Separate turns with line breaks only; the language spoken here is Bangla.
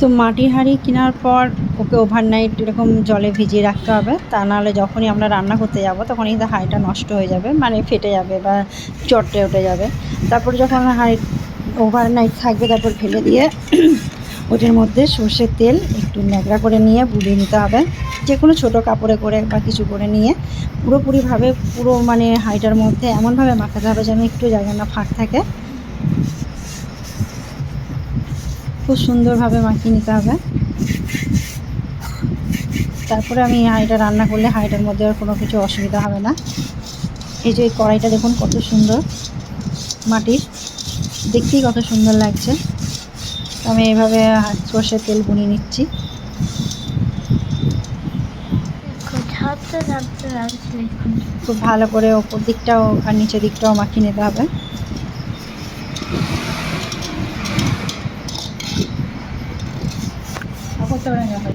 তো মাটির হাঁড়ি কেনার পর ওকে ওভারনাইট এরকম জলে ভিজিয়ে রাখতে হবে। তা নাহলে যখনই আমরা রান্না করতে যাব তখন কিন্তু হাঁড়িটা নষ্ট হয়ে যাবে মানে ফেটে যাবে বা চটে উঠে যাবে। তারপর যখন হাঁড়ি ওভারনাইট থাকবে, তারপর ফেলে দিয়ে ওটার মধ্যে সর্ষের তেল একটু ন্যাকড়া করে নিয়ে বুলিয়ে নিতে হবে। যে কোনো ছোটো কাপড়ে করে বা কিছু করে নিয়ে পুরোপুরিভাবে, পুরো মানে হাঁড়িটার মধ্যে এমনভাবে মাখাতে হবে যেন একটু জায়গা না ফাঁক থাকে। খুব সুন্দরভাবে মাখিয়ে নিতে হবে। তারপরে আমি হাঁড়িটা রান্না করলে হাঁড়িটার মধ্যে আর কোনো কিছু অসুবিধা হবে না। এই যে কড়াইটা দেখুন কত সুন্দর মাটির। দেখতেই কত সুন্দর লাগছে। আমি এইভাবে সর্ষের তেল বুনিয়ে নিচ্ছি। খুব ভালো করে ওপর দিকটাও আর নিচের দিকটাও মাখিয়ে নিতে হবে। করতে পারেন